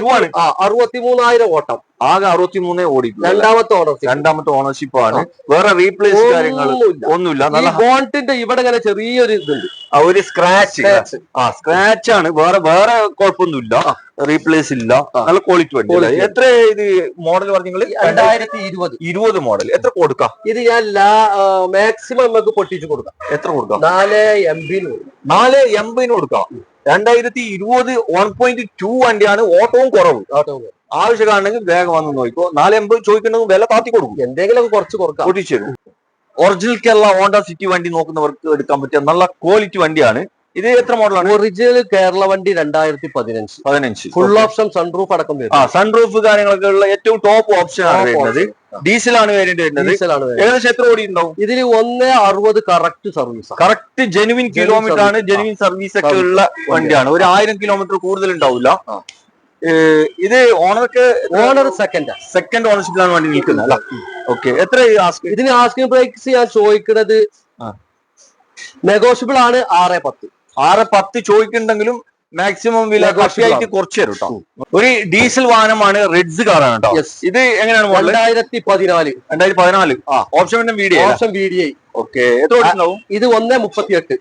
ടു ആണ് ആ അറുപത്തി മൂന്നായിരം ഓട്ടം. ആകെ അറുപത്തിമൂന്നേ ഓടി രണ്ടാമത്തെ ഓണർഷിപ്പ് രണ്ടാമത്തെ ഓണർഷിപ്പ് ആണ് വേറെ റീപ്ലേസ് കാര്യങ്ങൾ ഒന്നുമില്ല. നല്ല ബോണ്ടിന്റെ ഇവിടെ ഇങ്ങനെ ചെറിയൊരു ഇതുണ്ട്. ഒരു സ്ക്രാച്ച് ആ സ്ക്രാച്ച് ആണ്. വേറെ വേറെ കുഴപ്പമൊന്നുമില്ല. റീപ്ലേസ് ഇല്ല. നല്ല ക്വാളിറ്റി വണ്ടി? എത്ര ഇത് മോഡൽ പറഞ്ഞിങ്ങൾ? രണ്ടായിരത്തി ഇരുപത്. ഇരുപത് മോഡൽ എത്ര കൊടുക്കാം? ഇത് ഞാൻ മാക്സിമം നമുക്ക് പൊട്ടിച്ച് കൊടുക്കാം. എത്ര കൊടുക്കാം? നാല് എം ബിന് നാല് എൺപതിന് കൊടുക്കാം. രണ്ടായിരത്തി ഇരുപത് വൺ പോയിന്റ് ടു വണ്ടിയാണ് ഓട്ടവും കുറവ്. ആവശ്യമാണെങ്കിൽ വേഗം വന്ന് നോക്കിക്കോ. നാല് എൺപത് ചോദിക്കണമെങ്കിൽ വില താത്തി കൊടുക്കും. എന്തെങ്കിലും കുറച്ച് കുറക്കാം തരും ഒറിജിനൽ കേരള ഹോണ്ട സിറ്റി വണ്ടി നോക്കുന്നവർക്ക് എടുക്കാൻ പറ്റിയ നല്ല ക്വാളിറ്റി വണ്ടിയാണ്. ഇത് എത്ര മോഡലാണ്? ഒറിജിനൽ കേരള വണ്ടി രണ്ടായിരത്തി പതിനഞ്ച്. പതിനഞ്ച് ഫുൾ ഓപ്ഷൻ സൺറൂഫ് അടക്കം ആ സൺറൂഫ് കാര്യങ്ങളൊക്കെ ഉള്ള ഏറ്റവും ടോപ്പ് ഓപ്ഷൻ ആണ് വരുന്നത്. ഡീസൽ ആണ് വേരിയന്റ് വരുന്നത്. ഡീസലാണ്. ഏകദേശം എത്ര ഓടി ഉണ്ടാവും? ഇതിൽ ഒന്ന് അറുപത് correct service correct genuine kilometre ആണ് ജെനുവിൻ സർവീസ് ഒക്കെ ഉള്ള വണ്ടിയാണ്. ഒരു ആയിരം കിലോമീറ്റർ കൂടുതൽ ഉണ്ടാവില്ല. ഇത് ഓണർക്ക് ഓണർ സെക്കൻഡ് സെക്കൻഡ് ഓണർഷിപ്പിലാണ് വണ്ടി നിൽക്കുന്നത് അല്ല? ഓക്കെ എത്ര ഇതിന് ആസ്കിംഗ് പ്രൈസ് ഞാൻ ചോദിക്കുന്നത്. നെഗോഷ്യബിൾ ആണ് ആറ് പത്ത്. ആറ് പത്ത് ചോദിക്കുന്നുണ്ടെങ്കിലും മാക്സിമം വില കട്ടിയായിട്ട് കുറച്ച് തരും കേട്ടോ ഒരു ഡീസൽ വാഹനമാണ് റെഡ്സ് കാറാണ് കേട്ടോ ഇത് എങ്ങനെയാണ് രണ്ടായിരത്തി പതിനാല് രണ്ടായിരത്തി പതിനാല് option video option V D I okay ഇത് ഒന്ന് മുപ്പത്തി എട്ട്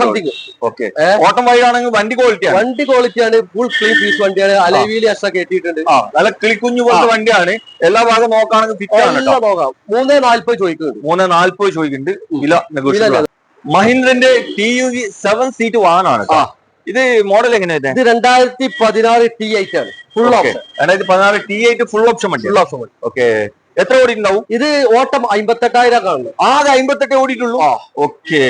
സംതിങ് ഓക്കെ? ഓട്ടം വഴിയാണെങ്കിൽ വണ്ടി ക്വാളിറ്റിയാണ് വണ്ടി ക്വാളിറ്റിയാണ് ഫുൾ ക്ലീൻ പീസ് വണ്ടിയാണ്. അലവിയിൽ അസ കെട്ടിയിട്ടുണ്ട് ആ നല്ല കിളിക്കുഞ്ഞു പോലത്തെ വണ്ടിയാണ്. എല്ലാ ഭാഗം നോക്കുകയാണെങ്കിൽ ഫിറ്റ് ആണ് മൂന്നേ നാല്പത് ചോദിക്കുന്നുണ്ട്. മൂന്നേ നാല്പത് ചോദിക്കുന്നുണ്ട്. വില മഹീന്ദ്രന്റെ T U V seven seat വാഹനമാണ്. ഇത് മോഡൽ എങ്ങനെയാ ഇത്? രണ്ടായിരത്തി പതിനാറ് ടി എയ്റ്റ് ആണ്. ഫുൾ ഓപ്ഷൻ രണ്ടായിരത്തി പതിനാറ് ടി എയ്റ്റ് ഫുൾ ഓപ്ഷൻ വണ്ടി. ഫുൾ ഓപ്ഷൻ ഓക്കെ എത്ര ഓടി ഉണ്ടാവും ഇത് ഓട്ടം അമ്പത്തെട്ടായിരം കാണുന്നു ആകെ അമ്പത്തെട്ടേ ഓടിയിട്ടുള്ളൂ? ഓക്കെ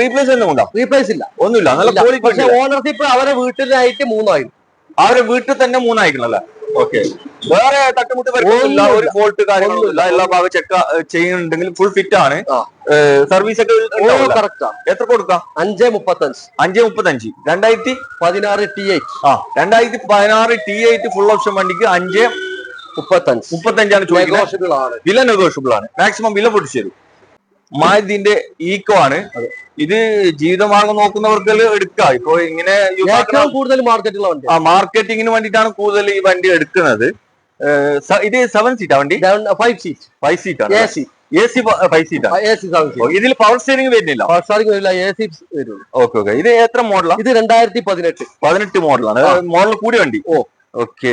റീപ്ലേസ് ഒന്നും ഉണ്ടോ? റീപ്ലേസ് ഇല്ല. ഒന്നുമില്ല. നല്ല ഓണർഷിപ്പ് അവരെ വീട്ടിലായിട്ട് മൂന്നായിരുന്നു അവരെ വീട്ടിൽ തന്നെ മൂന്നായിക്കണല്ലേ? ഓക്കെ വേറെ തട്ടുമുട്ട് വരുന്നില്ല ഒന്നുമില്ല. ഒരു ഫോൾട്ട് കാര്യങ്ങളൊന്നുമില്ല എല്ലാ ഭാഗം ചെക്ക് ചെയ്യുന്നുണ്ടെങ്കിൽ ഫുൾ ഫിറ്റ് ആണ്. സർവീസ് ഒക്കെ. എത്ര കൊടുക്കാം? അഞ്ച് മുപ്പത്തഞ്ച്. അഞ്ച് മുപ്പത്തഞ്ച്. രണ്ടായിരത്തി പതിനാറ് ടി എയ്റ്റ് ആ രണ്ടായിരത്തി പതിനാറ് ടി എയ്റ്റ് ഫുൾ ഓപ്ഷൻ വണ്ടിക്ക് അഞ്ച് മുപ്പത്തഞ്ച്. മുപ്പത്തഞ്ചാണ് ചോദിക്കുന്നത്. വില നെഗോഷ്യബിൾ ആണ്. മാക്സിമം വില പൊടിച്ചു തരും. മാരുതിന്റെ ഈക്കോ ആണ്. ഇത് ജീവിതമാർഗം നോക്കുന്നവർക്ക് എടുക്കാം. ഇപ്പൊ ഇങ്ങനെ ഏറ്റവും കൂടുതൽ മാർക്കറ്റുള്ള വണ്ടി. ആ മാർക്കറ്റിങ്ങിന് വേണ്ടിയിട്ടാണ് കൂടുതൽ ഈ വണ്ടി എടുക്കുന്നത്. ഇത് സെവൻ സീറ്റാ വണ്ടി? ഫൈവ് സീറ്റ് ഫൈവ് സീറ്റ് ആണ്. A C A C five seat ആണ്. എ സി സെവൻ സീറ്റ് ഇതിൽ പവർ സ്റ്റിയറിംഗ് വരുന്നില്ല? പവർ സ്റ്റിയറിംഗ് വരില്ല. എ സി വരുള്ളൂ. Okay okay. ഇത് എത്ര മോഡലാണ് ഇത് രണ്ടായിരത്തി പതിനെട്ട്. പതിനെട്ട് മോഡലാണ് മോഡൽ കൂടിയ വണ്ടി. ഓ. ഓക്കെ.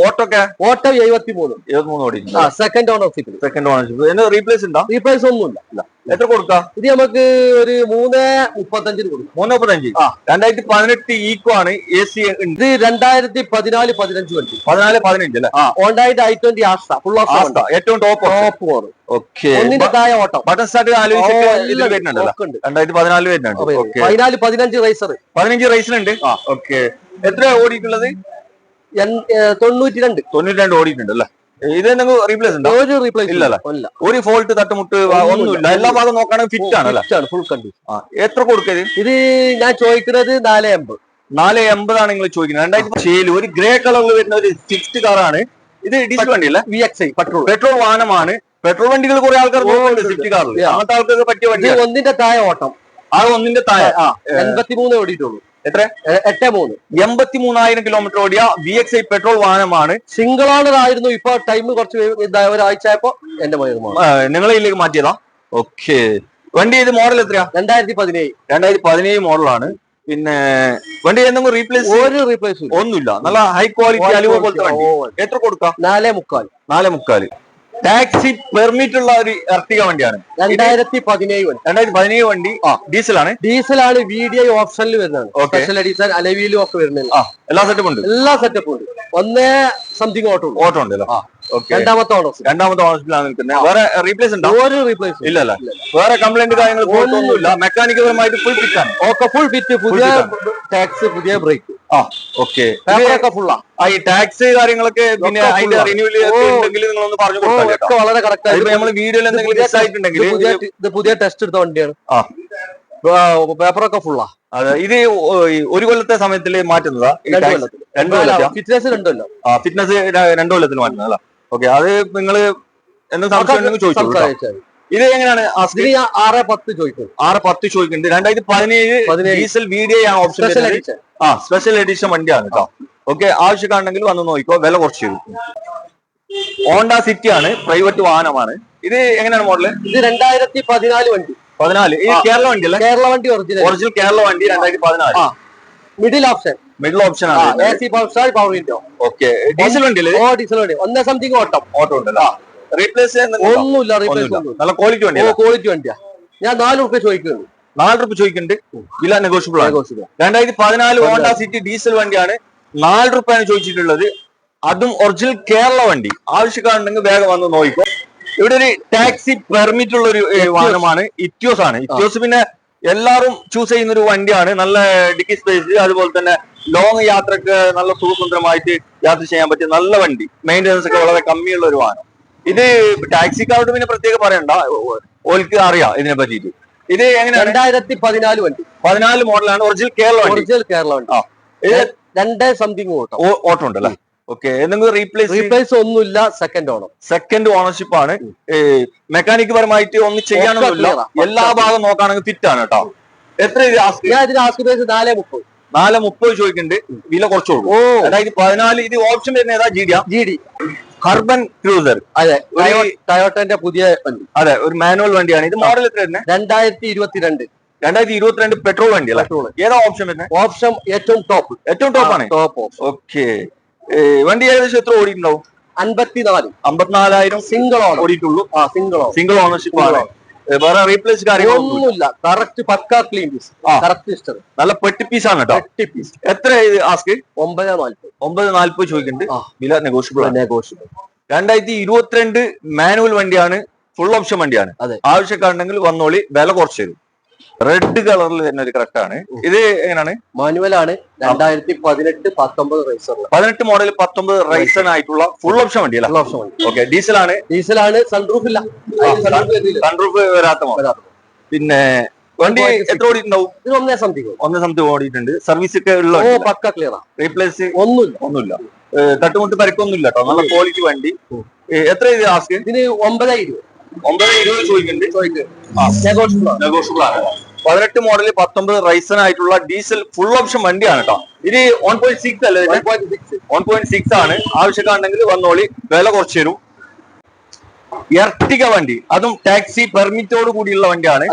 ഓട്ടോ ഒക്കെ ഓട്ടം എഴുപത്തി മൂന്ന് ഇരുപത്തിമൂന്ന് ഓടി. ആ സെക്കൻഡ് ഓണർഷിപ്പ് സെക്കൻഡ് ഓണർഷിപ്പ് എന്നെ റീപ്ലേസ് ഉണ്ടോ? റീപ്ലേസ് ഒന്നുമില്ല. എത്ര കൊടുക്കാം? ഇത് നമുക്ക് ഒരു മൂന്ന് മുപ്പത്തഞ്ചിന് കൊടുക്കും. മൂന്ന് മുപ്പത്തഞ്ച്. രണ്ടായിരത്തി പതിനെട്ട് ഈക്കോ ആണ് എ സി ഉണ്ട്. ഇത് രണ്ടായിരത്തി പതിനാല് പതിനഞ്ച് വണ്ടി. പതിനാല് പതിനഞ്ച് അല്ലേ? ഹോണ്ടായിട്ട് I twenty Asta full Asta ഏറ്റവും ടോപ്പ് ടോപ്പ് മോഡൽ ഓക്കെ ഒന്നിന്റെ താഴെ ഓട്ടം. ബട്ടൺ സ്റ്റാർട്ട് ആലോചിച്ചിട്ട് വരുന്നുണ്ടല്ലോ. ഉണ്ട്. രണ്ടായിരത്തി പതിനാല് വരുന്നുണ്ട് ഓക്കെ പതിനാല് പതിനഞ്ച് റൈസർ പതിനഞ്ച് റേസിലുണ്ട് ഓക്കെ എത്ര ഓടിയിട്ടുള്ളത്? തൊണ്ണൂറ്റി രണ്ട് തൊണ്ണൂറ്റി രണ്ട് ഓടിയിട്ടുണ്ട് അല്ലേ? ഇത് റീപ്ലേസ് ഉണ്ടോ? ഒരു റീപ്ലേസ്? ഇല്ല. ഒരു ഫോൾട്ട് തട്ടുമുട്ട് ഒന്നുമില്ല. എല്ലാ ഭാഗം നോക്കുകയാണെങ്കിൽ ഫിറ്റ് ആണ് ഫുൾ കണ്ടീഷൻ എത്ര കൊടുക്കരുത് ഇത്? ഞാൻ ചോദിക്കുന്നത് നാല് എൺപത് നാല് എൺപതാണ് നിങ്ങൾ ചോദിക്കുന്നത്. രണ്ടായിരത്തി ശേൽ. ഒരു ഗ്രേ കളറിൽ വരുന്ന ഒരു സ്വിഫ്റ്റ് കാറാണ് ഇത് ഡീസൽ വണ്ടി അല്ലേ? V X I petrol petrol വാഹനമാണ്. പെട്രോൾ വണ്ടികൾ കുറെ ആൾക്കാർ സ്വിഫ്റ്റ് കാറിൽ. അങ്ങനത്തെ ആൾക്കാർക്ക് പറ്റിയ വണ്ടി ഒന്നിന്റെ താഴെ ഓട്ടം. ആ ഒന്നിന്റെ താഴെ. ആ എൺപത്തി മൂന്ന് ഓടിയിട്ടുള്ളൂ. എത്ര? എട്ട് മൂന്ന്. എൺപത്തി മൂന്നായിരം കിലോമീറ്റർ ഓടിയ വി എക്സ് ഐ പെട്രോൾ വാഹനമാണ്. സിംഗിൾ ഓണർ ആയിരുന്നു ഇപ്പൊ ടൈം കുറച്ച് ഒരാഴ്ചയപ്പോ ഒരാഴ്ച ആയപ്പോ എന്റെ നിങ്ങളെ നിങ്ങൾ ഇതിലേക്ക് മാറ്റിയതാ? ഓക്കെ. വണ്ടി ഇത് മോഡൽ എത്രയാ? രണ്ടായിരത്തി പതിനേഴ് രണ്ടായിരത്തി പതിനേഴ് മോഡലാണ് പിന്നെ വണ്ടി എന്തെങ്കിലും റീപ്ലേസ് ഒരു റീപ്ലേസ് ഒന്നുമില്ല. നല്ല ഹൈ ക്വാളിറ്റി അലുവ പോലത്തെ വണ്ടി. എത്ര കൊടുക്കാം? നാലേ മുക്കാൽ. നാലേ മുക്കാൽ ടാക്സി പെർമിറ്റ് ഉള്ള ഒരു എർട്ടിക വണ്ടിയാണ്. രണ്ടായിരത്തി പതിനേഴ് വണ്ടി. രണ്ടായിരത്തി പതിനേഴ് വണ്ടി. ഡീസലാണ്? ഡീസലാണ് വി ഡി ഐ ഓപ്ഷനിൽ വരുന്നത്. സ്പെഷ്യൽ എഡിഷൻ അലവിയിലും ഒക്കെ വരുന്നത്. എല്ലാ സെറ്റപ്പും ഉണ്ട്. എല്ലാ സെറ്റപ്പും ഉണ്ട്. ഒന്നേ സംതിങ് ഓട്ടോ ഉണ്ട്. ഓട്ടോ ഉണ്ടല്ലോ രണ്ടാമത്തെ ഓണർസ് രണ്ടാമത്തെ ഓണർഷിപ്പിലാണ് നിൽക്കുന്നത്. വേറെ റീപ്ലേസ് ഉണ്ടോ? ഒരു റീപ്ലേസ് ഇല്ല. അല്ല വേറെ കംപ്ലൈന്റ് കാര്യങ്ങൾ ഒന്നുമില്ല മെക്കാനിക്കൽ പരമായിട്ട് ഫുൾ ഫിറ്റ് ആണ്. ഓക്കെ ഫുൾ ഫിറ്റ് പുതിയ ടാക്സ് പുതിയ ബ്രേക്ക് ആ ഓക്കെ പേപ്പറൊക്കെ ഫുള്ളാ ആ. ഈ ടാക്സ് കാര്യങ്ങളൊക്കെ പിന്നെ അതിന്റെ റിന്യൂവൽ ഉണ്ടെങ്കിൽ നിങ്ങൾ ഒന്ന് പറഞ്ഞു കൊടുക്കാം വളരെ കറക്റ്റ് ആയിട്ട് നമ്മൾ വീഡിയോയിൽ എന്തെങ്കിലും മിസ് ആയിട്ടുണ്ടെങ്കിൽ ഇത് പുതിയ ടെസ്റ്റ് എടുത്ത വണ്ടിയാണ്. ആ. പേപ്പറൊക്കെ ഫുള്ളാ അതെ ഇത് ഒരു കൊല്ലത്തെ സമയത്തിൽ മാറ്റുന്നതാ? ഈ രണ്ട് കൊല്ലത്തെ ഫിറ്റ്നസ് ഫിറ്റ്നസ് രണ്ടു കൊല്ലത്തിൽ മാറ്റുന്നതല്ല ഓക്കെ അത് നിങ്ങൾ എന്ത് സംശയം ഉണ്ടെങ്കിൽ ചോദിച്ചു കേട്ടോ. ഇത് എങ്ങനെയാണ്? ആസ്ക് ഇതിന് ഞാൻ ആറ് പത്ത് ചോദിക്കും. ആറ് പത്ത് ചോദിക്കുന്നുണ്ട്. രണ്ടായിരത്തി പതിനേഴ് പതിനേഴ്. ഡീസൽ വി ഡി ആണ് ഓപ്ഷൻ സ്പെഷ്യൽ എഡിഷൻ ആ സ്പെഷ്യൽ എഡിഷൻ വണ്ടിയാണ് കേട്ടോ. ഓക്കെ ആവശ്യക്കാണെങ്കിൽ വന്ന് നോക്കിക്കോ. വില കുറച്ച് തരും ഹോണ്ട സിറ്റി ആണ്. പ്രൈവറ്റ് വാഹനമാണ്. ഇത് എങ്ങനെയാണ് മോഡൽ ഇത് രണ്ടായിരത്തി പതിനാല് വണ്ടി. പതിനാല്. ഈ ആ. കേരള വണ്ടി അല്ലേ കേരള വണ്ടി ഒറിജിനൽ ഒറിജിനൽ കേരള വണ്ടി രണ്ടായിരത്തി പതിനാല്. ആ മിഡിൽ ഓപ്ഷൻ മിഡിൽ ഓപ്ഷൻ ആണ്. A C power star power window okay diesel വണ്ടി അല്ലേ ഓ ഡീസൽ വണ്ടി. ഒന്നേ സംതിങ് ഓട്ടം ഓട്ടോ ഉണ്ട് റീപ്ലേസ് ഒന്നുമില്ല റീപ്ലേസ് നല്ല ക്വാളിറ്റി ഓ ക്വാളിറ്റി വണ്ടിയാ. ഞാൻ നാല് റുപ്യ ചോദിക്കുന്നു നാല് രൂപ ചോദിക്കുന്നുണ്ട് വില നെഗോഷ്യബിൾ ആണ്. രണ്ടായിരത്തി പതിനാല് ഹോണ്ട സിറ്റി ഡീസൽ വണ്ടിയാണ്. നാല് രൂപയാണ് ചോദിച്ചിട്ടുള്ളത്. അതും ഒറിജിനൽ കേരള വണ്ടി. ആവശ്യക്കാരുണ്ടെങ്കിൽ വേഗം വന്ന് നോക്കിക്കോ. ഇവിടെ ഒരു ടാക്സി പെർമിറ്റ് ഉള്ള ഒരു വാഹനമാണ്. ഇറ്റിയോസ് ആണ്. ഇറ്റിയോസ് പിന്നെ എല്ലാവരും ചൂസ് ചെയ്യുന്ന ഒരു വണ്ടിയാണ്. നല്ല ഡിക്കി സ്പേസ് അതുപോലെ തന്നെ ലോങ് യാത്രയ്ക്ക് നല്ല സുഖസുന്ദരമായിട്ട് യാത്ര ചെയ്യാൻ പറ്റിയ നല്ല വണ്ടി. മെയിന്റെനൻസ് ഒക്കെ വളരെ കമ്മിയുള്ള ഒരു വാഹനം. ഇത് ടാക്സിക്കാരോട് പിന്നെ പ്രത്യേകം പറയണ്ട. ഓൽക്ക് അറിയാം ഇതിനെ പറ്റിയിട്ട്. ഇത് എങ്ങനെ രണ്ടായിരത്തി പതിനാല് വണ്ടി. പതിനാല് മോഡലാണ് ഒറിജിനൽ കേരള ഒറിജിനൽ കേരള വണ്ടി. ആ. ഇത് രണ്ട് സംതിങ് ഓട്ടോ. ഓട്ടോ ഓട്ടോ ഉണ്ടല്ലേ? ഓക്കെ എന്തെങ്കിലും റീപ്ലേസ് റീപ്ലേസ് ഒന്നുമില്ല സെക്കൻഡ് ഓണം. സെക്കൻഡ് ഓണർഷിപ്പ് ആണ്. മെക്കാനിക് പരമായിട്ട് ഒന്നും ചെയ്യാനൊന്നുമില്ല. എല്ലാ ഭാഗം നോക്കുകയാണെങ്കിൽ ഫിറ്റ് ആണ് കേട്ടോ. എത്ര? ഞാൻ ഇതിന് ആസ്ക് പ്രൈസ് നാലേ മുപ്പത്. നാല് മുപ്പത് ചോദിക്കുന്നുണ്ട്. വില കുറച്ച് കൊടുക്കും. ഓ. അതായത് പതിനാല് ഇത് ഓപ്ഷൻ വരുന്ന ഏതാ? ജി ഡിയാ ജി ഡി കർബൻ ക്രൂസർ അതെ. ടയോട്ടന്റെ പുതിയ വണ്ടി. അതെ ഒരു മാനുവൽ വണ്ടിയാണ്. ഇത് മോഡൽ എത്ര വരുന്നത് രണ്ടായിരത്തി ഇരുപത്തിരണ്ട് രണ്ടായിരത്തി ഇരുപത്തിരണ്ട് പെട്രോൾ വണ്ടി അല്ലേ പെട്രോൾ ഏതാ ഓപ്ഷൻ വരുന്നത് ഓപ്ഷൻ ഏറ്റവും ടോപ്പ് ഏറ്റവും ടോപ്പ് ആണ്? ടോപ്പ് ഓക്കെ വണ്ടി ഏകദേശം എത്ര ഓടിയിട്ടുണ്ടാവും? അൻപത്തിനാല്. അമ്പത്തിനാലായിരം സിംഗിൾ ഓണർ ഓടിയിട്ടുള്ളൂ. സിംഗിൾ സിംഗിൾ ഓണർഷിപ്പ് ആണ്. വേറെ റീപ്ലേസ് കാര്യങ്ങളൊന്നുമില്ല correct pucca clean piece. Correct ഇഷ്ടം. നല്ല പെട്ടി പീസ് ആണ് കേട്ടോ. പെട്ടി പീസ് എത്ര ആസ്ക് ഒമ്പത് നാല്പത്. ഒമ്പത് നാല്പത് ചോദിക്കുന്നുണ്ട് വില നെഗോഷ്യബിൾ നെഗോഷ്യബിൾ രണ്ടായിരത്തി ഇരുപത്തിരണ്ട് മാനുവൽ വണ്ടിയാണ് ഫുൾ ഓപ്ഷൻ വണ്ടിയാണ്. അതെ. ആവശ്യക്കാരുണ്ടെങ്കിൽ വന്നോളി വില കുറച്ച് തരും. റെഡ് കളറിൽ തന്നെ ഒരു ആണ്. ഇത് എങ്ങനെയാണ്? മാനുവൽ ആണ്. രണ്ടായിരത്തി പതിനെട്ട് പത്തൊമ്പത് റൈസർ പതിനെട്ട് മോഡൽ പത്തൊമ്പത് റൈസൺ ആയിട്ടുള്ള ഫുൾ ഓപ്ഷൻ വണ്ടി അല്ല? ഓപ്ഷൻ വണ്ടി. ഓക്കെ ഡീസൽ ആണ്. ഡീസലാണ് സൺറൂഫ് ഇല്ല. സൺറൂഫ്. വരാത്ത പിന്നെ വണ്ടി എത്ര ഓടിയിട്ടുണ്ടാവും? ഇത് ഒന്നേ സംതിങ് ഒന്ന് സംതിങ് ഓടിയിട്ടുണ്ട്. സർവീസ് ഒക്കെ ഉള്ള ഓ പക്ക ക്ലിയർ ആണ് റീപ്ലേസ് ഒന്നുമില്ല. ഒന്നുമില്ല. തട്ടുമുട്ട് പരിക്കൊന്നുമില്ല കേട്ടോ. നല്ല ക്വാളിറ്റി വണ്ടി. എത്ര ഇത് ആസ്ക് ഇതിന് ഒമ്പതായിരം ഒമ്പത് ഇരുപത് ചോദിക്കുന്നുണ്ട് നെഗോഷ്യബിൾ ആണ് പതിനെട്ട് മോഡൽ പത്തൊമ്പത് റൈസൺ ആയിട്ടുള്ള ഡീസൽ ഫുൾ ഓപ്ഷൻ വണ്ടിയാണ് കേട്ടോ ഇത് വൺ പോയിന്റ് സിക്സ് അല്ലേ വൺ പോയിന്റ് സിക്സ് ആണ്. ആവശ്യക്കാണെങ്കിൽ വന്നോളി. വില കുറച്ച് തരും. എർട്ടിക വണ്ടി. അതും ടാക്സി പെർമിറ്റോട് കൂടിയുള്ള വണ്ടിയാണ്.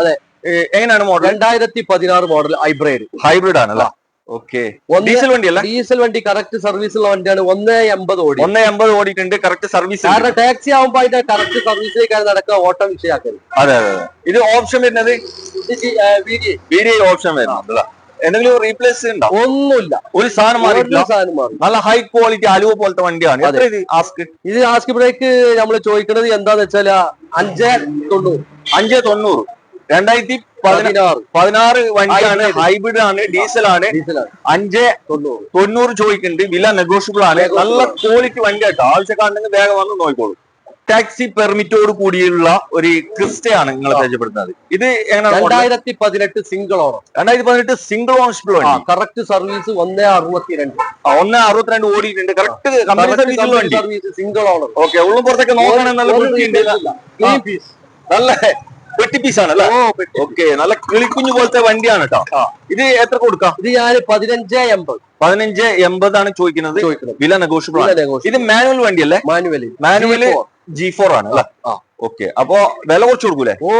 എങ്ങനെയാണ് മോഡൽ രണ്ടായിരത്തി പതിനാറ് മോഡൽ ഹൈബ്രിഡ് ഹൈബ്രിഡ് ആണല്ലേ? ഓക്കെ. ഡീസൽ വണ്ടിയല്ല? ഡീസൽ വണ്ടി കറക്റ്റ് സർവീസ് ഉള്ള വണ്ടിയാണ്. ഒന്ന് എൺപത് ഓടി. ഒന്ന് എൺപത് ഓടിയിട്ടുണ്ട്. കറക്റ്റ് സർവീസ് കാരണം ടാക്സി ആവുമ്പോ അതിന്റെ കറക്റ്റ് സർവീസിലേക്കാണ് നടക്കുക ഓട്ടം വിഷയാക്കരുത് അതെ അതെ അതെ. ഇത് ഓപ്ഷൻ വരുന്നത്? വീഡിയോ ഓപ്ഷൻ വരുന്നത് എന്തെങ്കിലും റീപ്ലേസ് ഉണ്ടോ? ഒന്നുമില്ല. ഒരു സാധനം മാറിയിട്ടില്ല. സാധനം മാറി നല്ല ഹൈ ക്വാളിറ്റി അലുവ പോലത്തെ വണ്ടിയാണ്. ഇത്? ആസ്ക് ഇത് ആസ്ക് ബ്രേക്ക് നമ്മൾ ചോദിക്കുന്നത് എന്താന്ന് വെച്ചാൽ അഞ്ചേ തൊണ്ണൂറ്. അഞ്ചേ തൊണ്ണൂറ്. രണ്ടായിരത്തി പതിനാറ്. പതിനാറ് വണ്ടിയാണ് ഹൈബ്രിഡ് ആണ് ഡീസൽ ആണ് അഞ്ച് തൊണ്ണൂറ്. ചോദിക്കുന്നുണ്ട്. വില നെഗോഷ്യബിൾ ആണ്. നല്ല ക്വാളിറ്റി വണ്ടി ആയിട്ട് ആവശ്യക്കാരുണ്ടെങ്കിൽ വേഗം വന്ന് നോക്കിക്കോളൂ. ടാക്സി പെർമിറ്റോട് കൂടിയുള്ള ഒരു ക്രിസ്റ്റയാണ് നിങ്ങൾ പരിചയപ്പെടുത്തുന്നത്. ഇത്? രണ്ടായിരത്തി പതിനെട്ട് സിംഗിൾ ഓണർ രണ്ടായിരത്തി പതിനെട്ട് സിംഗിൾ വണ്ടി. കറക്റ്റ് സർവീസ് ഒന്നേ അറുപത്തിരണ്ട്. ഒന്നേ അറുപത്തിരണ്ട് ഓടിയിട്ടുണ്ട്. Correct company service single owner okay ഉള്ളും പുറത്തൊക്കെ നോക്കണം പീസ് നല്ല അല്ലേ ഓക്കെ നല്ല കിളിക്കുഞ്ഞു പോലത്തെ വണ്ടിയാണ് കേട്ടോ ഇത് എത്ര കൊടുക്കാം? ഇത് ഞാൻ പതിനഞ്ച് എൺപത്. പതിനഞ്ച് എൺപതാണ് ചോദിക്കുന്നത്. വില നെഗോഷ്യബിൾ ആണ്. ഇത് മാനുവൽ വണ്ടിയല്ലേ? മാനുവൽ മാനുവൽ ജി ഫോർ ആണ് അല്ലേ. ഓക്കെ അപ്പൊ വില കുറച്ച് കൊടുക്കൂലേ? ഓ.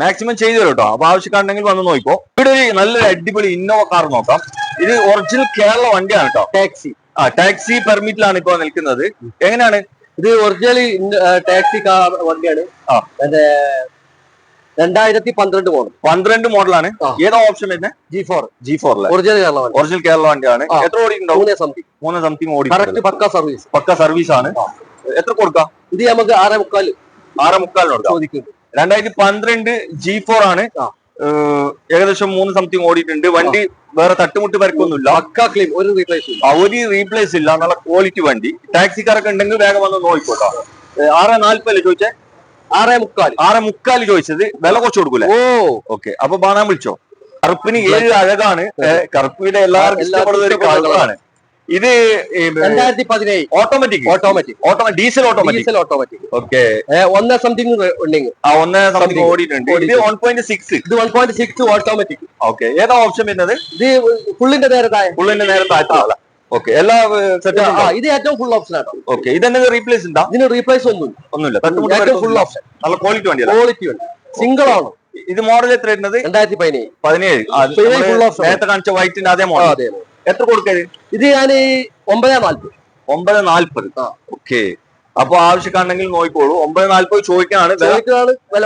മാക്സിമം ചെയ്തു തരും കേട്ടോ അപ്പൊ ആവശ്യക്കാരുണ്ടെങ്കിൽ വന്ന് നോക്കിക്കോ. ഇവിടെ ഒരു നല്ലൊരു അടിപൊളി ഇന്നോവ കാർ നോക്കാം. ഇത് ഒറിജിനൽ കേരള വണ്ടിയാണ് കേട്ടോ ടാക്സി ആ ടാക്സി പെർമിറ്റിലാണ് ഇപ്പൊ നിൽക്കുന്നത്. എങ്ങനെയാണ്? ഇത് ഒറിജിനൽ ടാക്സി കാർ വണ്ടിയാണ്. ആ. മറ്റേ രണ്ടായിരത്തി പന്ത്രണ്ട് മോഡൽ പന്ത്രണ്ട് മോഡലാണ്. ഏതാ ഓപ്ഷൻ വരുന്നത് G four G four original Kerala വണ്ടി. ഒറിജിനൽ കേരള വണ്ടിയാണ്. എത്ര ഓടിയിട്ടുണ്ടാവും മൂന്നേ സംതിങ് മൂന്ന് സംതിങ് ഓടി correct pucca service pucca service ആണ്. എത്ര കൊടുക്കാം? ഇത് നമുക്ക് ആറേ മുക്കാൽ ആറ് മുക്കാലിന് കൊടുക്കാം ചോദിക്കുന്നു രണ്ടായിരത്തി പന്ത്രണ്ട് ജി ഫോർ ആണ് ഏകദേശം മൂന്ന് സംതിങ് ഓടിയിട്ടുണ്ട്. വണ്ടി വേറെ തട്ടുമുട്ട് പരക്കൊന്നുമില്ല പക്ക ക്ലീൻ ഒരു റീപ്ലേസ് ഇല്ല. ഒരു റീപ്ലേസ് ഇല്ല. നല്ല ക്വാളിറ്റി വണ്ടി. ടാക്സിക്കാരൊക്കെ ഉണ്ടെങ്കിൽ വേഗം വന്ന് നോക്കിക്കോട്ടോ. ആറ് നാല്പല്ലേ ചോദിച്ചേ? ആറേ മുക്കാൽ ആറേ മുക്കാൽ ചോദിച്ചത്. വില കുറച്ച് കൊടുക്കൂല? ഓ. ഓക്കെ. അപ്പൊ ബാണാൻ വിളിച്ചോ? കറുപ്പിന് ഏഴ് അഴകാണ്. കറുപ്പിന്റെ എല്ലാവർക്കും ഇഷ്ടപ്പെടുന്ന ഒരു കളറാണ്. ഇത് രണ്ടായിരത്തി പതിനേഴ് automatic? Automatic. Automatic diesel automatic? Diesel automatic. Okay. ഒന്നേ സംതിങ് ഉണ്ടെങ്കിൽ ആ ഒന്ന് സംതിങ് ഓടിയിട്ടുണ്ട്. ഇത്. വൺ പോയിന്റ് സിക്സ് ഇത് one point six automatic. Okay. ഏതാ ഓപ്ഷൻ വരുന്നത്? ഇത് ഫുള്ളിന്റെ നേരത്തായ ഫുള്ളിന്റെ നേരെ താഴ്ത്താവല്ല ഓക്കെ എല്ലാ സെറ്റ് ആ ഇത് ഏറ്റവും ഫുൾ ഓപ്ഷൻ ആണ്. ഓക്കെ ഇതെന്തെങ്കിലും റീപ്ലേസ് ഉണ്ടോ ഇതിന് റീപ്ലേസ് ഒന്നും ഒന്നുമില്ല. ഏറ്റവും ഫുൾ. ഓപ്ഷൻ നല്ല ക്വാളിറ്റി വണ്ടിയല്ല? ക്വാളിറ്റി വണ്ടി. സിംഗിൾ ആണ്. ഇത് മോഡൽ എത്ര വരുന്നത്? രണ്ടായിരത്തി പതിനേഴ്. പതിനേഴ് നേരത്തെ കാണിച്ച വൈറ്റിന്റെ അതേ മോഡൽ അതെ എത്ര കൊടുക്കരുത് ഇത് ഞാൻ ഒമ്പത് നാല്പത് ഒമ്പത് നാല്പത് ആ. ഓക്കെ അപ്പൊ ആവശ്യക്കാണെങ്കിൽ നോക്കിക്കോളൂ. ഒമ്പത് നാല്പത് ചോദിക്കാണ് വില-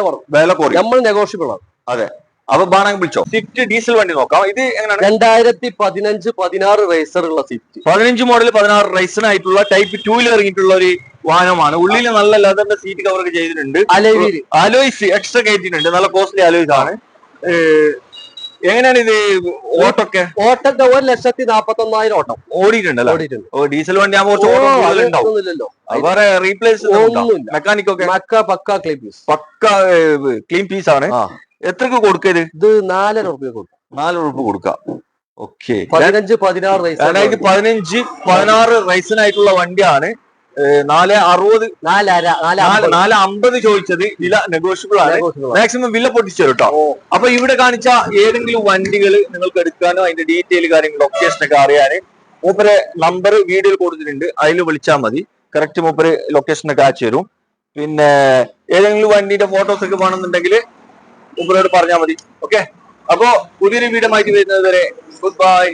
കുറവ്. വില കുറവ്. നമ്മൾ നെഗോഷ്യബിൾ ആണ്. അതെ. അപ്പൊ ബാണെങ്കിൽ വിളിച്ചോ സ്വിഫ്റ്റ് ഡീസൽ വണ്ടി നോക്കാം. ഇത് എങ്ങനെയാണ്? രണ്ടായിരത്തി പതിനഞ്ച് പതിനാറ് റേസർ ഉള്ള സ്വിഫ്റ്റ്. പതിനഞ്ച് മോഡൽ പതിനാറ് ആയിട്ടുള്ള ടൈപ്പ് ടൂവിൽ ഇറങ്ങിയിട്ടുള്ള ഒരു വാഹനമാണ്. ഉള്ളിൽ നല്ല ലെതറിന്റെ സീറ്റ് കവർ ചെയ്തിട്ടുണ്ട്. അലവീര് അലോയ്സ് എക്സ്ട്രാ കയറ്റിയിട്ടുണ്ട്. നല്ല കോസ്റ്റ്ലി അലോയ്സ് ആണ്. എങ്ങനെയാണ് ഇത് ഓട്ടൊക്കെ? ഓട്ടൊക്കെ ഒരു ലക്ഷത്തി നാപ്പത്തി ഒന്നായിരം ഓട്ടം ഓടിയിട്ടുണ്ടല്ലോ ഓടിയിട്ടുണ്ട്. ഓ ഡീസൽ വണ്ടി ആകുമ്പോൾ വേറെ റീപ്ലേസ്. മെക്കാനിക് ഒക്കെ? Mecca pucca clean piece pucca clean piece ആണ്. എത്രക്ക് കൊടുക്കരുത്? ഇത് നാലര റുപ്യ കൊടുക്കും. നാല് ഉറുപ്പ് കൊടുക്കാം. ഓക്കെ. പതിനഞ്ച് പതിനാറ് രണ്ടായിരത്തി പതിനഞ്ച് പതിനാറ് റൈസിനായിട്ടുള്ള വണ്ടിയാണ് ഏഹ്, നാല് അറുപത് നാലര നാല്. നാല് അമ്പത്. ചോദിച്ചത്. വില നെഗോഷ്യബിൾ ആണ്. മാക്സിമം വില പൊട്ടിച്ചു കേട്ടോ അപ്പൊ ഇവിടെ കാണിച്ച ഏതെങ്കിലും വണ്ടികൾ നിങ്ങൾക്ക് എടുക്കാനോ അതിന്റെ ഡീറ്റെയിൽ കാര്യങ്ങൾ ലൊക്കേഷൻ ഒക്കെ അറിയാന് മൂപ്പര് നമ്പർ വീഡിയോയിൽ കൊടുത്തിട്ടുണ്ട്. അതിൽ വിളിച്ചാൽ മതി. കറക്റ്റ് മൂപ്പര് ലൊക്കേഷൻ ഒക്കെ അയച്ചു തരും. പിന്നെ ഏതെങ്കിലും വണ്ടിന്റെ ഫോട്ടോസ് ഒക്കെ വേണമെന്നുണ്ടെങ്കിൽ മൂപ്പരോട് പറഞ്ഞാൽ മതി. ഓക്കെ അപ്പോ പുതിയൊരു വീഡിയോ മാറ്റി വരുന്നത് വരെ ഗുഡ് ബൈ